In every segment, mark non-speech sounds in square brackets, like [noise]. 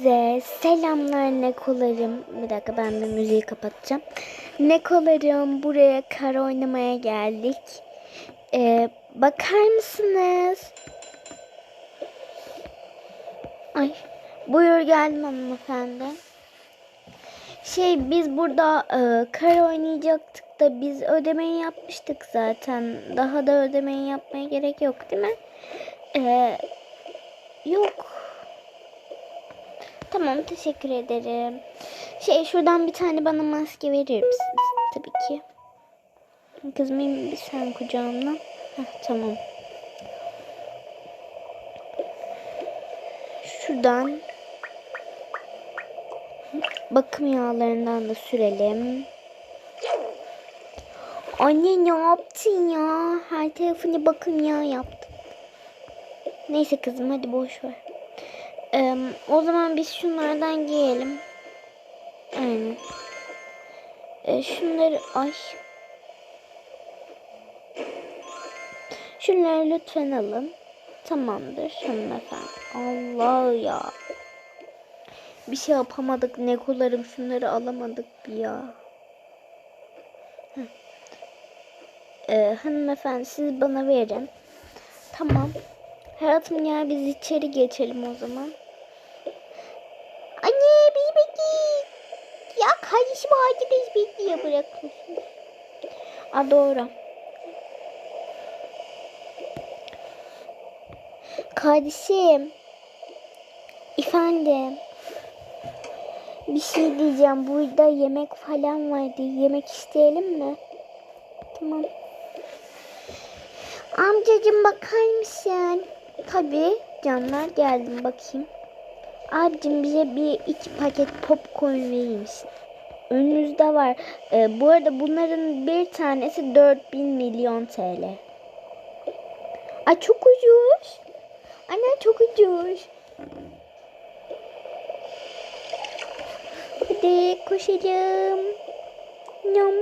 Size selamlar Nekolarım. Bir dakika ben bir müziği kapatacağım. Nekolarım buraya kar oynamaya geldik. Ee, bakar mısınız? Ay buyur geldim hanımefendi. Şey biz burada e, kar oynayacaktık da biz ödemeyi yapmıştık zaten. Daha da ödemeyi yapmaya gerek yok değil mi? Ee, yok. Tamam teşekkür ederim. Şey şuradan bir tane bana maske verir misiniz? Tabii ki. Kızım bir sen kucağımdan. Heh, tamam. Şuradan bakım yağlarından da sürelim. Anne ne yaptın ya? Her tarafını bakım yağı yaptım. Neyse kızım hadi boş ver. Ee, o zaman biz şunlardan giyelim. Aynen. Ee, şunları ay. Şunları lütfen alın. Tamamdır hanımefendi. Allah ya. Bir şey yapamadık. Nekolarım şunları alamadık ya. Heh. Ee, hanımefendi siz bana verin. Tamam. Hayatım ya biz içeri geçelim o zaman. Anne bizi bekleyin. Ya kardeşim arkadaş bekliyor bırakmışsınız. Aa doğru. Kardeşim. Efendim. Bir şey diyeceğim. Burada yemek falan vardı. Yemek isteyelim mi? Tamam. Amcacım bakar mısın? Tabii canlar geldim bakayım. Abicim bize bir iki paket popcorn verir misin? Önünüzde var. Ee, bu arada bunların bir tanesi 4000 milyon TL. Ay çok ucuz. Anne çok ucuz. Hadi koşalım. Nom.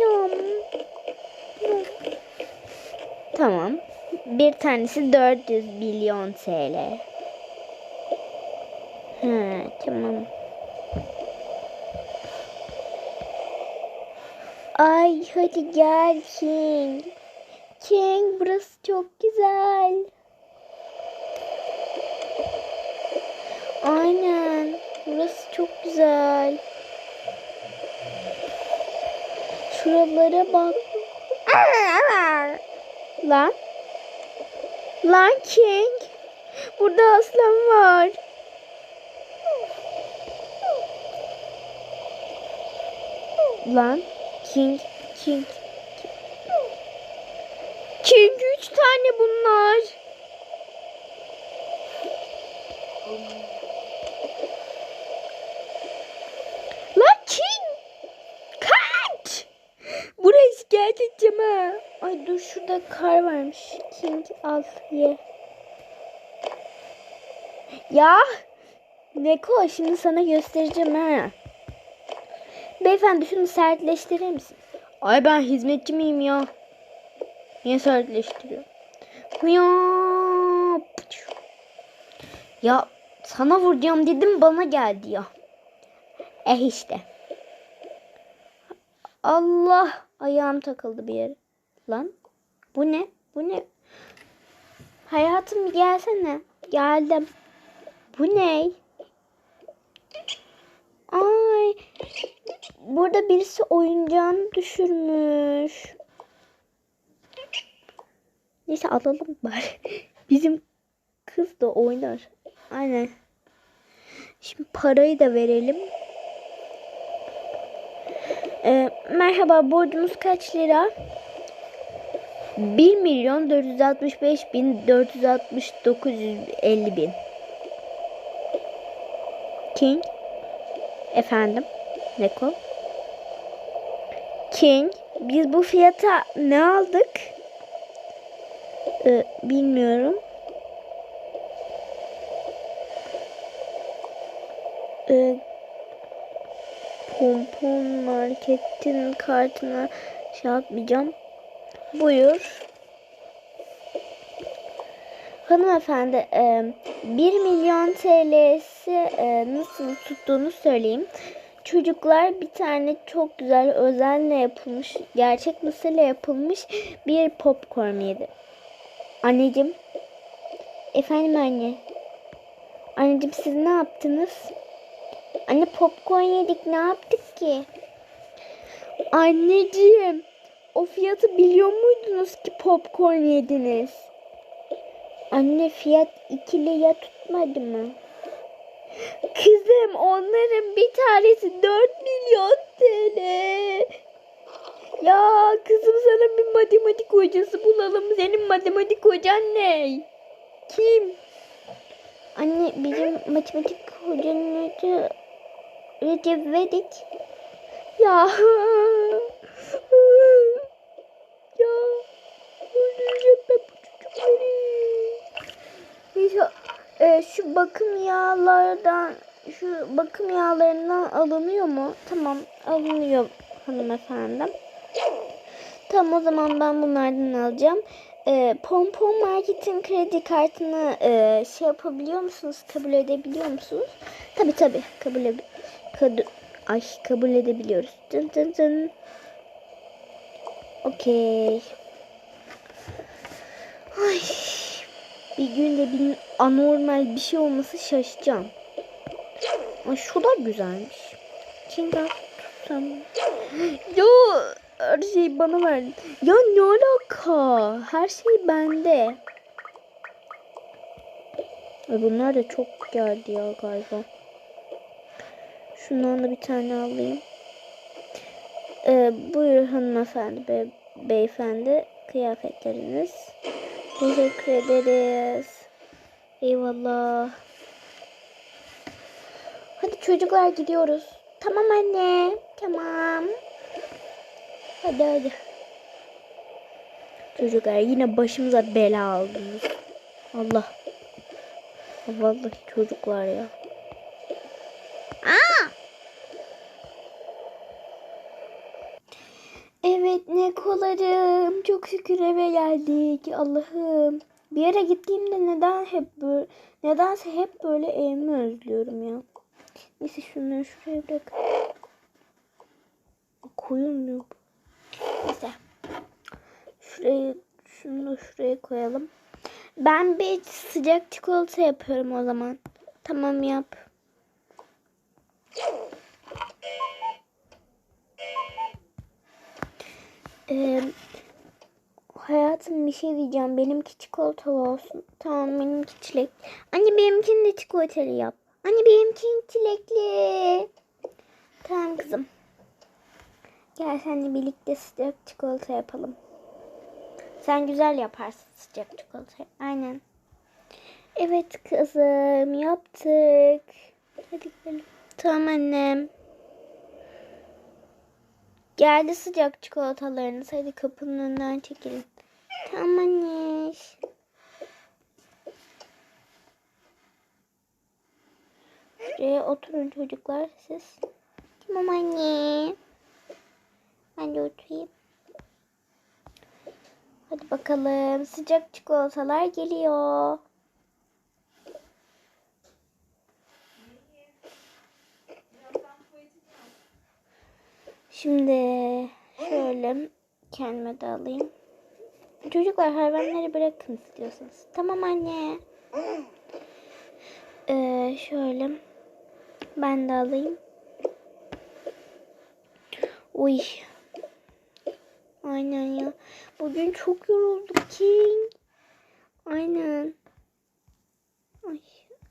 Nom. Nom. Tamam. Bir tanesi 400 milyon TL. Tamam. Ay hadi gel King. King burası çok güzel. Aynen. Burası çok güzel. Şuralara bak. Lan. Lan King. Burada aslan var. Lan King King King üç tane bunlar. Lan King kaç. Şikayet edeceğim ha. Ay dur şurada kar varmış. King al ye. Ya Neko şimdi sana göstereceğim ha. Beyefendi şunu sertleştirir misin? Ay ben hizmetçi miyim ya? Niye sertleştiriyor? Ya, ya sana vuracağım dedim bana geldi ya. Eh işte. Allah ayağım takıldı bir yere. Lan bu ne? Bu ne? Hayatım gelsene. Geldim. Bu ne? Ay. Burada birisi oyuncağını düşürmüş. Neyse alalım bari. [laughs] Bizim kız da oynar. Aynen. Şimdi parayı da verelim. Ee, merhaba borcumuz kaç lira? 1 milyon 465 bin 469 50 bin. King. Efendim. Neko. King. Biz bu fiyata ne aldık? Ee, bilmiyorum. Ee, Pompon marketin kartına şey yapmayacağım. Buyur. Hanımefendi, e, 1 milyon TL size e, nasıl tuttuğunu söyleyeyim. Çocuklar bir tane çok güzel özenle yapılmış, gerçek mısırla yapılmış bir popcorn yedi. Anneciğim. Efendim anne. Anneciğim siz ne yaptınız? Anne popcorn yedik ne yaptık ki? Anneciğim. O fiyatı biliyor muydunuz ki popcorn yediniz? Anne fiyat ikili ya tutmadı mı? Kızım onların bir tanesi 4 milyon TL. Ya kızım sana bir matematik hocası bulalım. Senin matematik hocan ne? Kim? Anne bizim matematik hocanın adı Recep Vedik. Ya. [laughs] ya. Öldüreceğim ben bu çocukları. Neyse e, şu bakım yağlardan şu bakım yağlarından alınıyor mu? Tamam alınıyor hanımefendi. Tamam o zaman ben bunlardan alacağım. E, Pompon Market'in kredi kartını e, şey yapabiliyor musunuz? Kabul edebiliyor musunuz? Tabi tabi kabul kadu- Ay kabul edebiliyoruz. Dın dın dın. Okey. Ay. Bir günde bir anormal bir şey olması şaşacağım. Ay şu da güzelmiş. Kinga tutsam. [gasps] Yo her şeyi bana ver. Ya ne alaka? Her şey bende. Ay bunlar da çok geldi ya galiba. Şundan da bir tane alayım. Ee, buyur hanımefendi, be beyefendi. Kıyafetleriniz. Teşekkür ederiz. Eyvallah. Çocuklar gidiyoruz. Tamam anne. Tamam. Hadi hadi. Çocuklar yine başımıza bela aldınız. Allah. Vallahi çocuklar ya. Aa! Evet ne kolarım. Çok şükür eve geldik. Allah'ım. Bir yere gittiğimde neden hep böyle nedense hep böyle evimi özlüyorum ya. Neyse şunları şuraya bırak. Koyulmuyor. Neyse. Şuraya şunu da şuraya koyalım. Ben bir sıcak çikolata yapıyorum o zaman. Tamam yap. Ee, hayatım bir şey diyeceğim. Benimki çikolatalı olsun. Tamam benimki çilek. Anne benimkini de çikolatalı yap. Anne benimkini çilekli. Tamam kızım. Gel seninle birlikte sıcak çikolata yapalım. Sen güzel yaparsın sıcak çikolata. Aynen. Evet kızım yaptık. Hadi gidelim. Tamam annem. Geldi sıcak çikolatalarınız. Hadi kapının önünden çekilin. Tamam anne. Şuraya oturun çocuklar siz. Tamam anne. Ben de oturayım. Hadi bakalım. Sıcak çikolatalar geliyor. Şimdi şöyle kendime de alayım. Çocuklar hayvanları bırakın istiyorsanız. Tamam anne. Ee, şöyle ben de alayım. Uy. Aynen ya. Bugün çok yorulduk King. Aynen. Ay,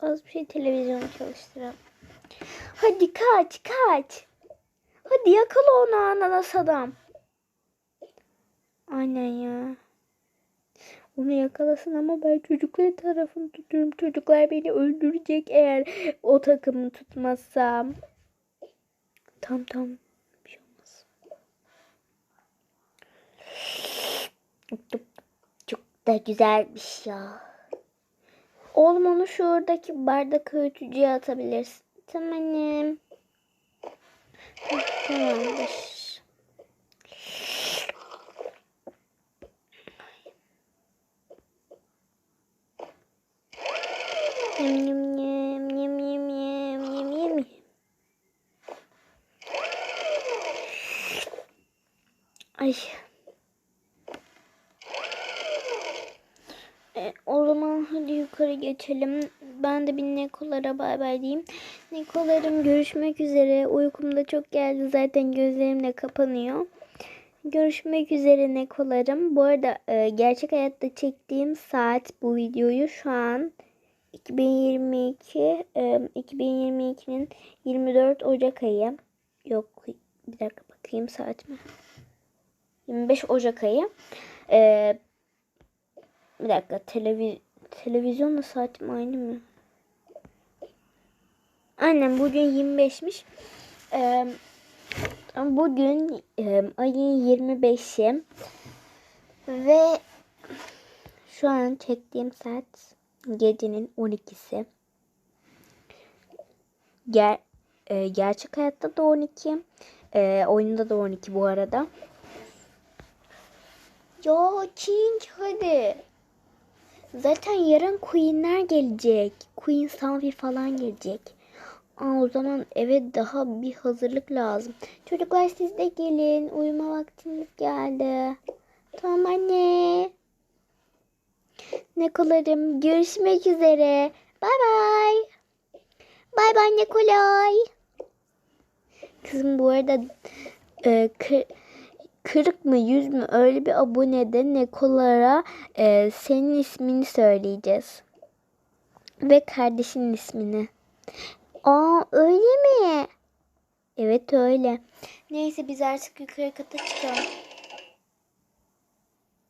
az bir şey televizyon çalıştıralım. Hadi kaç kaç. Hadi yakala onu ananas adam. Aynen ya. Onu yakalasın ama ben çocuklar tarafını tutuyorum. Çocuklar beni öldürecek eğer o takımı tutmazsam. Tam tam. Bir şey olmaz. Çok da güzelmiş ya. Oğlum onu şuradaki bardak öğütücüye atabilirsin. Tamam. Tamamdır. Ay. E, o zaman hadi yukarı geçelim. Ben de bir Nekolara bay bay diyeyim. Nekolarım görüşmek üzere. Uykum da çok geldi. Zaten gözlerim de kapanıyor. Görüşmek üzere Nekolarım. Bu arada e, gerçek hayatta çektiğim saat bu videoyu şu an 2022 e, 2022'nin 24 Ocak ayı. Yok bir dakika bakayım saat mi? 25 Ocak ayı. E, bir dakika televiz televizyonla saatim aynı mı? Aynen bugün 25'miş. Ee, bugün e, ayın 25'i ve şu an çektiğim saat gecenin 12'si. Ger e, gerçek hayatta da 12. E, oyunda da 12 bu arada. Ya King hadi. Zaten yarın Queen'ler gelecek. Queen Sanfi falan gelecek. Aa, o zaman eve daha bir hazırlık lazım. Çocuklar siz de gelin. Uyuma vaktiniz geldi. Tamam anne. Nekolarım görüşmek üzere. Bay bay. Bay bay Nekolay. Kızım bu arada e, kır, kırık mı yüz mü öyle bir abonede Nekolara e, senin ismini söyleyeceğiz. Ve kardeşinin ismini. Aa öyle mi? Evet öyle. Neyse biz artık yukarı kata çıkalım.